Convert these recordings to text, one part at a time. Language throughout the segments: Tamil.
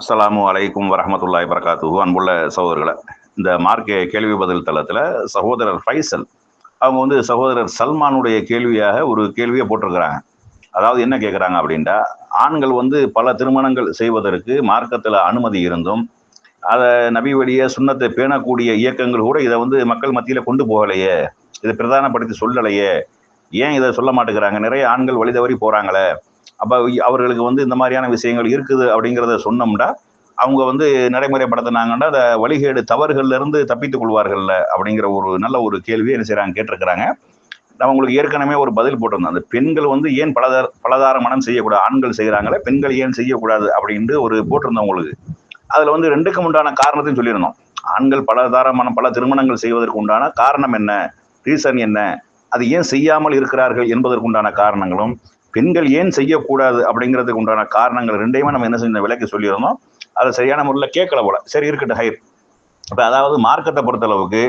அஸ்லாமு அலைக்கும் வரமத்துல்லாய் வரகாத்து அன்புள்ள சகோதரர்களை இந்த மார்க்க கேள்வி பதில் தளத்தில் சகோதரர் ஃபைசல் அவங்க வந்து சகோதரர் சல்மானுடைய கேள்வியாக ஒரு கேள்வியை போட்டிருக்கிறாங்க. அதாவது என்ன கேட்குறாங்க அப்படின்ட்டா ஆண்கள் வந்து பல திருமணங்கள் செய்வதற்கு மார்க்கத்தில் அனுமதி இருந்தும் அதை நபி வழிய சுண்ணத்தை பேணக்கூடிய இயக்கங்கள் கூட இதை வந்து மக்கள் மத்தியில் கொண்டு போகலையே இதை பிரதானப்படுத்தி சொல்லலையே ஏன் இதை சொல்ல மாட்டேங்கிறாங்க? நிறைய ஆண்கள் வழி தவறி போகிறாங்களே அப்போ அவர்களுக்கு வந்து இந்த மாதிரியான விஷயங்கள் இருக்குது அப்படிங்கிறத சொன்னோம்னா அவங்க வந்து நடைமுறைப்படுத்தினாங்கன்னா அந்த வழிகேடு தவறுகள்லேருந்து தப்பித்துக் கொள்வார்கள்ல அப்படிங்கிற ஒரு நல்ல ஒரு கேள்வியை என்ன செய்கிறாங்க கேட்டிருக்கிறாங்க. நான் உங்களுக்கு ஏற்கனவே ஒரு பதில் போட்டிருந்தேன் அந்த பெண்கள் வந்து ஏன் பலதார பலதார மனம் செய்யக்கூடாது ஆண்கள் செய்கிறாங்களே பெண்கள் ஏன் செய்யக்கூடாது அப்படின்ட்டு ஒரு போட்டிருந்தோம் உங்களுக்கு. அதில் வந்து ரெண்டுக்கும் உண்டான காரணத்தையும் சொல்லியிருந்தோம். ஆண்கள் பலதார மனம் பல திருமணங்கள் செய்வதற்கு உண்டான காரணம் என்ன? ரீசன் என்ன? அது ஏன் செய்யாமல் இருக்கிறார்கள் என்பதற்குண்டான காரணங்களும் பெண்கள் ஏன் செய்யக்கூடாது அப்படிங்கிறதுக்கு உண்டான காரணங்கள் ரெண்டையுமே நம்ம என்ன செஞ்ச விலைக்கு சொல்லியிருந்தோம். அதை சரியான முறையில் கேட்கல போல. சரி இருக்கட்டும் ஹைர். இப்போ அதாவது மார்க்கத்தை பொறுத்தளவுக்கு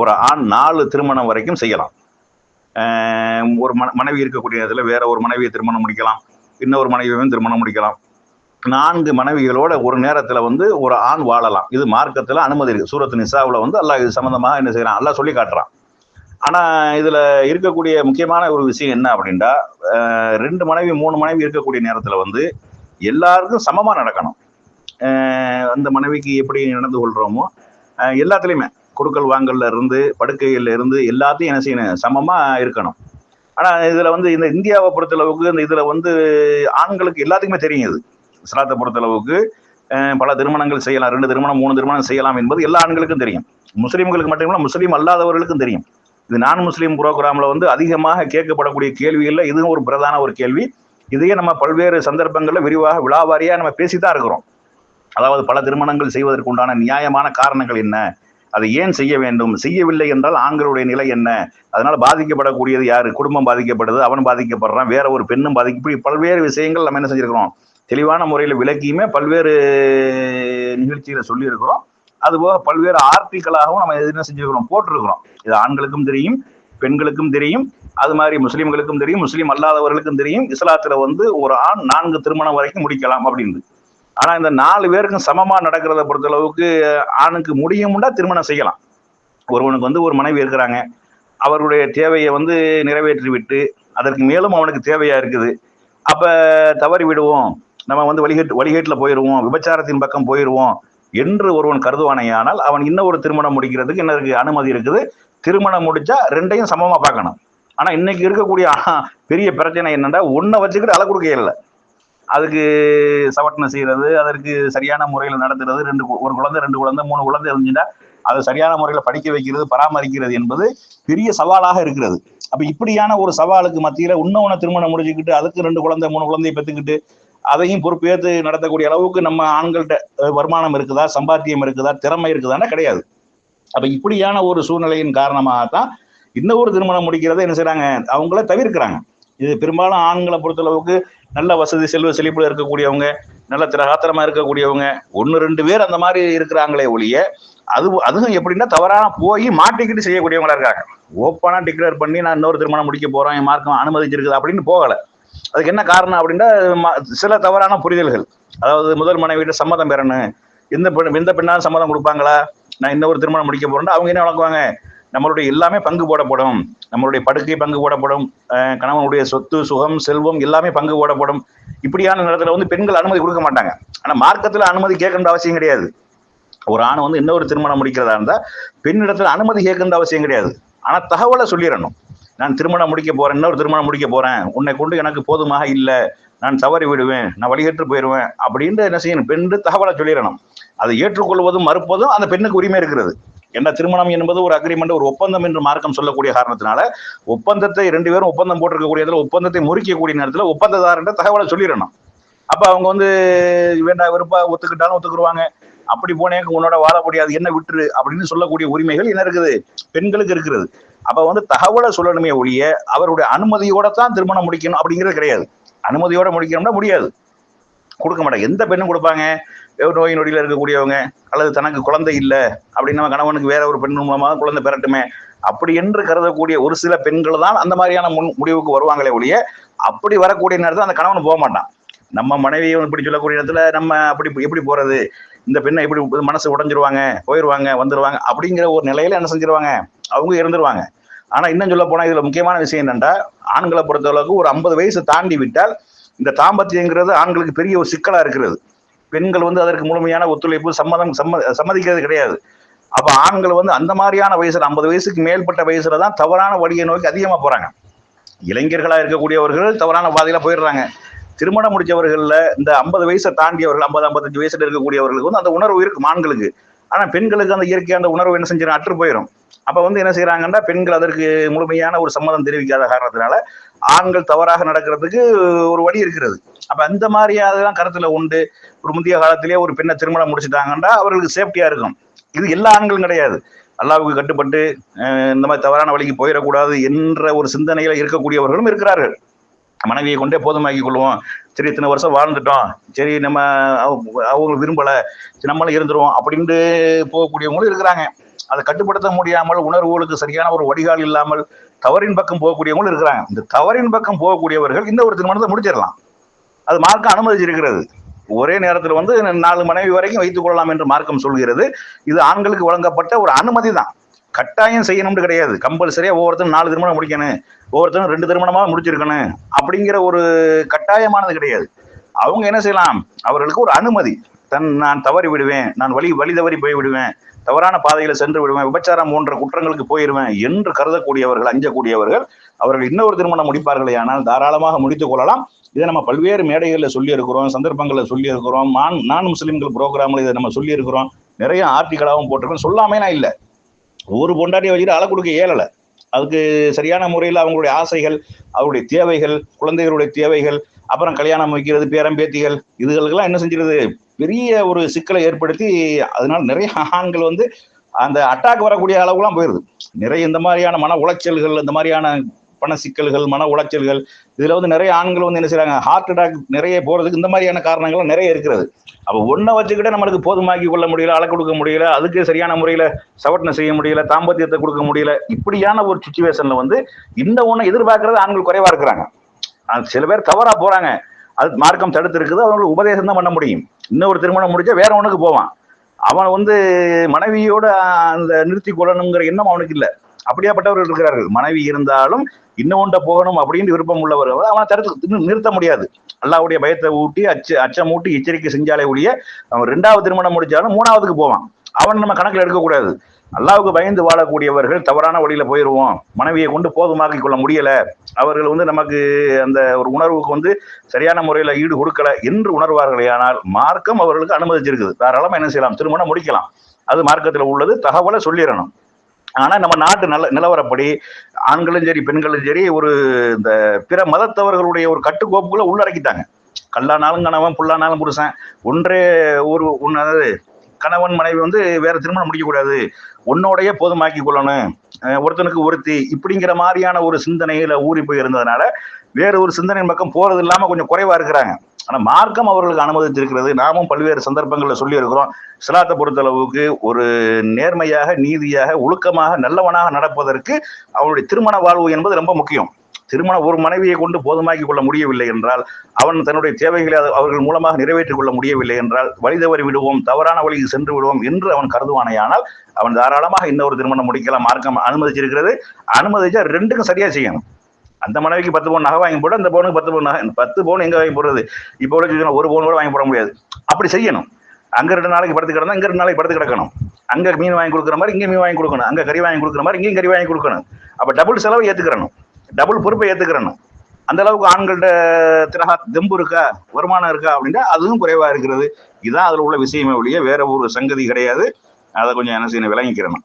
ஒரு ஆண் நாலு திருமணம் வரைக்கும் செய்யலாம். ஒரு மன மனைவி இருக்கக்கூடிய இடத்துல வேற ஒரு மனைவியை திருமணம் முடிக்கலாம். இன்னொரு மனைவியையும் திருமணம் முடிக்கலாம். நான்கு மனைவிகளோட ஒரு நேரத்தில் வந்து ஒரு ஆண் வாழலாம். இது மார்க்கத்தில் அனுமதி இருக்குது சூரத்து நிசாவில் வந்து அல்லாஹ் இது சம்மந்தமாக என்ன செய்கிறான் அல்லாஹ் சொல்லி காட்டுறான். ஆனால் இதில் இருக்கக்கூடிய முக்கியமான ஒரு விஷயம் என்ன அப்படின்னா ரெண்டு மனைவி மூணு மனைவி இருக்கக்கூடிய நேரத்தில் வந்து எல்லாருக்கும் சமமாக நடக்கணும். அந்த மனைவிக்கு எப்படி நடந்து கொள்கிறோமோ எல்லாத்துலேயுமே. கொடுக்கல் வாங்கல்ல இருந்து படுக்கையில இருந்து எல்லாத்தையும் என்ன செய்யணும் சமமாக இருக்கணும். ஆனால் இதில் வந்து இந்த இந்தியாவை பொறுத்தளவுக்கு இந்த இதில் வந்து ஆண்களுக்கு எல்லாத்துக்குமே தெரியும் இது. இஸ்லாத்தை பொறுத்தளவுக்கு பல திருமணங்கள் செய்யலாம் ரெண்டு திருமணம் மூணு திருமணம் செய்யலாம் என்பது எல்லா ஆண்களுக்கும் தெரியும். முஸ்லீம்களுக்கு மட்டுமில்ல முஸ்லீம் அல்லாதவர்களுக்கும் தெரியும். இது நான் முஸ்லீம் புரோகிராமில் வந்து அதிகமாக கேட்கப்படக்கூடிய கேள்விகளில் இதுவும் ஒரு பிரதான ஒரு கேள்வி. இதையே நம்ம பல்வேறு சந்தர்ப்பங்களில் விரிவாக விழாவாரியாக நம்ம பேசி தான் இருக்கிறோம். அதாவது பல திருமணங்கள் செய்வதற்கு உண்டான நியாயமான காரணங்கள் என்ன? அதை ஏன் செய்ய வேண்டும்? செய்யவில்லை என்றால் ஆண்களுடைய நிலை என்ன? அதனால் பாதிக்கப்படக்கூடியது யார்? குடும்பம் பாதிக்கப்படுது அவன் பாதிக்கப்படுறான் வேற ஒரு பெண்ணும் பாதிக்க இப்படி பல்வேறு விஷயங்கள் நம்ம என்ன செஞ்சிருக்கிறோம்? தெளிவான முறையில் விளக்கியுமே பல்வேறு நிகழ்ச்சியில் சொல்லியிருக்கிறோம். அதுபோக பல்வேறு ஆர்டிக்கலாகவும் நம்ம என்ன செஞ்சிருக்கிறோம் போட்டிருக்கிறோம். இது ஆண்களுக்கும் தெரியும் பெண்களுக்கும் தெரியும் அது மாதிரி முஸ்லீம்களுக்கும் தெரியும் முஸ்லீம் அல்லாதவர்களுக்கும் தெரியும். இஸ்லாத்துல வந்து ஒரு ஆண் நான்கு திருமணம் வரைக்கும் முடிக்கலாம் அப்படின்னு. ஆனா இந்த நாலு பேருக்கும் சமமா நடக்கிறத பொறுத்தளவுக்கு ஆணுக்கு முடியும்னா திருமணம் செய்யலாம். ஒருவனுக்கு வந்து ஒரு மனைவி இருக்கிறாங்க. அவருடைய தேவையை வந்து நிறைவேற்றி விட்டு அதற்கு மேலும் அவனுக்கு தேவையா இருக்குது. அப்ப தவறி விடுவோம் நம்ம வந்து வழிகேட்டு வழிகேட்டில் போயிடுவோம் விபச்சாரத்தின் பக்கம் போயிடுவோம் என்று ஒருவன் கருதுவானையானால் அவன் இன்னும் ஒரு திருமணம் முடிக்கிறதுக்கு என்ன இருக்கு? அனுமதி இருக்குது. திருமணம் முடிச்சா ரெண்டையும் சமமா பார்க்கணும். ஆனா இன்னைக்கு இருக்கக்கூடிய பெரிய பிரச்சனை என்னன்னா ஒன்றை வச்சுக்கிட்டு அள இல்லை அதுக்கு சவட்டனை செய்யறது அதற்கு சரியான முறையில் நடத்துறது ரெண்டு ஒரு குழந்தை ரெண்டு குழந்தை மூணு குழந்தை இருந்துச்சுன்னா அதை சரியான முறையில் படிக்க வைக்கிறது பராமரிக்கிறது என்பது பெரிய சவாலாக இருக்கிறது. அப்ப இப்படியான ஒரு சவாலுக்கு மத்தியில இன்னொன்னு திருமணம் முடிச்சுக்கிட்டு அதுக்கு ரெண்டு குழந்தை மூணு குழந்தையை பெற்றுக்கிட்டு அதையும் பொறுப்பேற்று நடத்தக்கூடிய அளவுக்கு நம்ம ஆண்கள்கிட்ட வருமானம் இருக்குதா சம்பாத்தியம் இருக்குதா திறமை இருக்குதான்னா கிடையாது. அப்ப இப்படியான ஒரு சூழ்நிலையின் காரணமாக தான் இந்த இன்னொரு திருமணம் முடிக்கிறத என்ன செய்கிறாங்க அவங்கள தவிர்க்கிறாங்க. இது பெரும்பாலும் ஆண்களை பொறுத்தளவுக்கு நல்ல வசதி செல்வ செழிப்புல இருக்கக்கூடியவங்க நல்ல திரகாத்திரமா இருக்கக்கூடியவங்க ஒன்று ரெண்டு பேர் அந்த மாதிரி இருக்கிறாங்களே ஒழிய அது அதுவும் எப்படின்னா தவறான போய் மாட்டிக்கிட்டு செய்யக்கூடியவங்களா இருக்காங்க. ஓப்பனாக டிக்ளேர் பண்ணி நான் இன்னொரு திருமணம் முடிக்க போறேன் என் மார்க்கம் அனுமதிச்சிருக்குது அப்படின்னு போகலை. அதுக்கு என்ன காரணம் அப்படின்னா சில தவறான புரிதல்கள். அதாவது முதல் மனைவியிட்ட சம்மதம் பெறணும் எந்த பெண் எந்த பெண்ணாலும் சம்மதம் கொடுப்பாங்களா? நான் இன்னொரு திருமணம் முடிக்க போறேன்னா அவங்க என்ன வழங்குவாங்க நம்மளுடைய எல்லாமே பங்கு போடப்படும். நம்மளுடைய படுக்கை பங்கு போடப்படும். கணவனுடைய சொத்து சுகம் செல்வம் எல்லாமே பங்கு போடப்படும். இப்படியான நேரத்தில் வந்து பெண்கள் அனுமதி கொடுக்க மாட்டாங்க. ஆனால் மார்க்கத்தில் அனுமதி கேட்கணுன்ற அவசியம் கிடையாது. ஒரு ஆண் வந்து இன்னொரு திருமணம் முடிக்கிறதா இருந்தால் பெண்ணிடத்தில் அனுமதி கேட்கணுன்ற அவசியம் கிடையாது. ஆனால் தகவலை சொல்லிடணும். நான் திருமணம் முடிக்க போறேன் இன்னொரு திருமணம் முடிக்க போறேன். உன்னை கொண்டு எனக்கு போதுமாக இல்லை. நான் தவறி விடுவேன் நான் வழிகேற்று போயிடுவேன் அப்படின்ட்டு என்ன செய்யணும்? பெண்ணு தகவலை சொல்லிடணும். அதை ஏற்றுக்கொள்வதும் மறுப்பதும் அந்த பெண்ணுக்கு உரிமை இருக்கிறது. என்ன திருமணம் என்பது ஒரு அக்ரிமெண்ட் ஒரு ஒப்பந்தம் என்று மார்க்கம் சொல்லக்கூடிய காரணத்தினால ஒப்பந்தத்தை ரெண்டு பேரும் ஒப்பந்தம் போட்டிருக்கக்கூடிய இடத்துல ஒப்பந்தத்தை முறிக்கக்கூடிய நேரத்தில் ஒப்பந்ததாரன்ற தகவலை சொல்லிடணும். அப்போ அவங்க வந்து வேண்டாம் விருப்பா ஒத்துக்கிட்டாலும் ஒத்துக்குருவாங்க அப்படி போனேங்க உன்னோட வாழ முடியாது என்ன விட்டுரு அப்படின்னு சொல்லக்கூடிய உரிமைகள் என்ன இருக்குது? பெண்களுக்கு இருக்கிறது அப்ப வந்து தகவலை சொல்லணுமே ஒழிய அவருடைய அனுமதியோட தான் திருமணம் முடிக்கணும் அப்படிங்கிறது கிடையாது. அனுமதியோட முடிக்கணும்னா முடியாது. கொடுக்க மாட்டாங்க. எந்த பெண்ணும் கொடுப்பாங்க? நோய் நொடியில் இருக்கக்கூடியவங்க அல்லது தனக்கு குழந்தை இல்லை அப்படின்னு நம்ம கணவனுக்கு வேற ஒரு பெண் மூலமாக குழந்தை பெறட்டுமே. அப்படி என்று கருதக்கூடிய ஒரு சில பெண்கள் தான் அந்த மாதிரியான முன் முடிவுக்கு வருவாங்களே ஒழிய அப்படி வரக்கூடிய நேரத்தில் அந்த கணவன் போக மாட்டான். நம்ம மனைவியை இப்படி சொல்லக்கூடிய இடத்துல நம்ம அப்படி எப்படி போறது? இந்த பெண்ணை எப்படி மனசு உடஞ்சிருவாங்க போயிடுவாங்க வந்துருவாங்க அப்படிங்கிற ஒரு நிலையில என்ன செஞ்சிருவாங்க? அவங்க இறந்துருவாங்க ஆனா இன்னும் சொல்ல போனா இதுல முக்கியமான விஷயம் என்னென்றா ஆண்களை பொறுத்தளவுக்கு ஒரு ஐம்பது வயசு தாண்டி விட்டால் இந்த தாம்பத்தியங்கிறது ஆண்களுக்கு பெரிய ஒரு சிக்கலா இருக்கிறது. பெண்கள் வந்து அதற்கு முழுமையான ஒத்துழைப்பு சம்மதம் சம்ம சம்மதிக்கிறது கிடையாது. அப்ப ஆண்கள் வந்து அந்த மாதிரியான வயசுல ஐம்பது வயசுக்கு மேற்பட்ட வயசுல தான் தவறான வழியை நோக்கி அதிகமா போறாங்க. இளைஞர்களா இருக்கக்கூடியவர்கள் தவறான பாதையில போயிடுறாங்க. திருமணம் முடிச்சவர்கள்ல இந்த ஐம்பது வயசை தாண்டியவர்கள் ஐம்பது ஐம்பத்தஞ்சு வயசுல இருக்கக்கூடியவர்களுக்கு வந்து அந்த உணர்வு இருக்கும் ஆண்களுக்கு. ஆனா பெண்களுக்கு அந்த இயற்கை அந்த உணர்வு என்ன செஞ்சிடும் அற்று போயிடும் அப்ப வந்து என்ன செய்யறாங்கன்னா பெண்கள் அதற்கு முழுமையான ஒரு சம்மதம் தெரிவிக்காத காரணத்தினால ஆண்கள் தவறாக நடக்கிறதுக்கு ஒரு வழி இருக்கிறது. அப்ப அந்த மாதிரி கருத்துல உண்டு. ஒரு முந்தைய காலத்திலேயே ஒரு பெண்ணை திருமணம் முடிச்சுட்டாங்கன்னா அவர்களுக்கு சேஃப்டியா இருக்கும். இது எல்லா ஆண்களும் கிடையாது. அல்லாவுக்கு கட்டுப்பட்டு இந்த மாதிரி தவறான வழிக்கு போயிடக்கூடாது என்ற ஒரு சிந்தனையில இருக்கக்கூடியவர்களும் இருக்கிறார்கள். மனைவியை கொண்டே போதுமாக்கி கொள்வோம். சரி இத்தனை வருஷம் வாழ்ந்துட்டோம். சரி நம்ம அவங்க விரும்பலை. நம்மளும் இருந்துருவோம் அப்படின்ட்டு போகக்கூடியவங்களும் இருக்கிறாங்க. அதை கட்டுப்படுத்த முடியாமல் உணர்வுகளுக்கு சரியான ஒரு வடிகால் இல்லாமல் தவறின் பக்கம் போகக்கூடியவங்களும் இருக்கிறாங்க. இந்த தவறின் பக்கம் போகக்கூடியவர்கள் இந்த ஒரு திருமணத்தை முடிச்சிடலாம். அது மார்க்கம் அனுமதிச்சிருக்கிறது. ஒரே நேரத்தில் வந்து நாலு மனைவி வரைக்கும் வைத்துக் கொள்ளலாம் என்று மார்க்கம் சொல்கிறது. இது ஆண்களுக்கு வழங்கப்பட்ட ஒரு அனுமதி தான். கட்டாயம் செய்யணும்னு கிடையாது. கம்பல்சரியா ஒவ்வொருத்தரும் நாலு திருமணம் முடிக்கணும். ஒவ்வொருத்தரும் ரெண்டு திருமணமாக முடிச்சிருக்கணும். அப்படிங்கிற ஒரு கட்டாயமானது கிடையாது. அவங்க என்ன செய்யலாம்? அவர்களுக்கு ஒரு அனுமதி. தன் நான் தவறி விடுவேன். நான் வழி வழி தவறி போய் விடுவேன். தவறான பாதையில சென்று விடுவேன். விபச்சாரம் போன்ற குற்றங்களுக்கு போயிடுவேன் என்று கருதக்கூடியவர்கள் அஞ்சக்கூடியவர்கள் அவர்கள் இன்னொரு திருமணம் முடிப்பார்களே ஆனால் தாராளமாக முடித்துக் கொள்ளலாம். இதை நம்ம பல்வேறு மேடைகளில் சொல்லியிருக்கிறோம் சந்தர்ப்பங்களில் சொல்லியிருக்கிறோம். நான் நான் முஸ்லீம்கள் ப்ரோக்ராமில் இதை நம்ம சொல்லியிருக்கிறோம். நிறைய ஆர்டிகலாகவும் போட்டிருக்கோம். சொல்லாமே நான் இல்லை. ஒரு பொண்டாட்டியை வச்சுட்டு அலை கொடுக்க இயலலை. அதுக்கு சரியான முறையில் அவங்களுடைய ஆசைகள் அவருடைய தேவைகள் குழந்தைகளுடைய தேவைகள் அப்புறம் கல்யாணம் வைக்கிறது பேரம்பேத்திகள் இதுகளுக்கெல்லாம் என்ன செஞ்சிருது? பெரிய ஒரு சிக்கலை ஏற்படுத்தி அதனால நிறைய ஆண்கள் வந்து அந்த அட்டாக் வரக்கூடிய அளவுலாம் போயிருது. நிறைய இந்த மாதிரியான மன உளைச்சல்கள் இந்த மாதிரியான பண சிக்கல்கள் மன உளைச்சல்கள் இதுல வந்து நிறைய ஆண்கள் வந்து என்ன செய்யறாங்க ஹார்ட் அட்டாக் நிறைய போறதுக்கு இந்த மாதிரியான காரணங்கள் நிறைய இருக்கிறது. அப்ப ஒன்றை வச்சுக்கிட்டே நம்மளுக்கு போதுமாக்கி கொள்ள முடியல அள கொடுக்க முடியல அதுக்கு சரியான முறையில சவட்டனை செய்ய முடியல தாம்பத்தியத்தை கொடுக்க முடியல இப்படியான ஒரு சுச்சுவேஷன்ல வந்து இந்த ஒண்ணு எதிர்பார்க்கறது ஆண்கள் குறைவா இருக்கிறாங்க. சில பேர் தவறா போறாங்க. அது மார்க்கம் தடுத்து இருக்குது அவங்களுக்கு உபதேசம் தான் பண்ண முடியும். இன்னொரு திருமணம் முடிச்சா வேற ஒண்ணுக்கு போவான். அவன் வந்து மனைவியோட அந்த நிறுத்தி கொள்ளணுங்கிற எண்ணம் அவனுக்கு இல்லை. அப்படியாப்பட்டவர்கள் இருக்கிறார்கள். மனைவி இருந்தாலும் இன்னொண்ட போகணும் அப்படின்னு விருப்பம் உள்ளவர்கள் அவனை தடுத்து நிறுத்த முடியாது. அல்லாவுடைய பயத்தை ஊட்டி அச்ச அச்சம் ஊட்டி எச்சரிக்கை செஞ்சாலே ஒழிய அவன் ரெண்டாவது திருமணம் முடிச்சாலும் மூணாவதுக்கு போவான். அவன் நம்ம கணக்கில் எடுக்கக்கூடாது. அல்லாவுக்கு பயந்து வாழக்கூடியவர்கள் தவறான வழியில போயிடுவோம் மனைவியை கொண்டு போதுமாக்கி கொள்ள முடியல. அவர்கள் வந்து நமக்கு அந்த ஒரு உணர்வுக்கு வந்து சரியான முறையில ஈடு கொடுக்கல என்று உணர்வார்களே ஆனால் மார்க்கம் அவர்களுக்கு அனுமதிச்சிருக்குது. தாராளமா என்ன செய்யலாம்? திருமணம் முடிக்கலாம். அது மார்க்கத்தில் உள்ளது. தகவலை சொல்லிடணும். ஆனா நம்ம நாட்டு நல்ல நிலவரப்படி ஆண்களும் சரி பெண்களும் சரி ஒரு இந்த பிற மதத்தவர்களுடைய ஒரு கட்டுக்கோப்புகளை உள்ளடக்கிட்டாங்க. கல்லானாலும் கணவன் புல்லானாலும் புருஷன். ஒன்றே ஒரு ஒன்று அதாவது கணவன் மனைவி வந்து வேற திருமணம் முடிக்கக்கூடாது. உன்னோடைய போதுமாக்கி கொள்ளணும். ஒருத்தனுக்கு ஒருத்தி இப்படிங்கிற மாதிரியான ஒரு சிந்தனையில ஊறி போய் இருந்ததுனால வேற ஒரு சிந்தனையின் பக்கம் போறது இல்லாம கொஞ்சம் குறைவா இருக்கிறாங்க. ஆனா மார்க்கம் அவர்களுக்கு அனுமதித்திருக்கிறது. நாமும் பல்வேறு சந்தர்ப்பங்களில் சொல்லி இருக்கிறோம் சிலாத்தை பொறுத்தளவுக்கு ஒரு நேர்மையாக நீதியாக ஒழுக்கமாக நல்லவனாக நடப்பதற்கு அவனுடைய திருமண வாழ்வு என்பது ரொம்ப முக்கியம். திருமணம் ஒரு மனைவியை கொண்டு போதுமாக்கி கொள்ள முடியவில்லை என்றால் அவன் தன்னுடைய தேவைகளை அவர்கள் மூலமாக நிறைவேற்றிக் கொள்ள முடியவில்லை என்றால் வழி தவறி விடுவோம் தவறான வழியில் சென்று விடுவோம் என்று அவன் கருதுவானையானால் அவன் தாராளமாக இன்னொரு திருமணம் முடிக்கலாம். மார்க்கம் அனுமதிச்சிருக்கிறது. அனுமதிச்சா ரெண்டுக்கும் சரியா செய்யணும். அந்த மனைவிக்கு பத்து பவுன் நகை வாங்கி போட அந்த பவுனுக்கு பத்து பவுன் நகை பத்து பவுன் எங்க வாங்கி போடுறது? இப்போ ஒரு பவுன் கூட வாங்கி போட முடியாது. அப்படி செய்யணும். அங்க ரெண்டு நாளைக்கு படுத்து கிடந்தா இங்க ரெண்டு நாளைக்கு படுத்து கிடக்கணும். அங்க மீன் வாங்கி கொடுக்குற மாதிரி இங்கே மீன் வாங்கி கொடுக்கணும். அங்க கறி வாங்கி கொடுக்குற மாதிரி இங்கேயும் கறி வாங்கி கொடுக்கணும். அப்ப டபுள் செலவு ஏத்துக்கிறணும். டபுள் பொறுப்பை ஏத்துக்கிறணும். அந்த அளவுக்கு ஆண்கள்ட்ட திரகா தெம்பு இருக்கா வருமானம் இருக்கா அப்படின்னா அதுவும் குறைவா இருக்கிறது. இதுதான் அதுல உள்ள விஷயமே ஒழிய வேற ஒரு சங்கதி கிடையாது. அதை கொஞ்சம் என்ன செய்யணும் விளங்கிக்கிறணும்.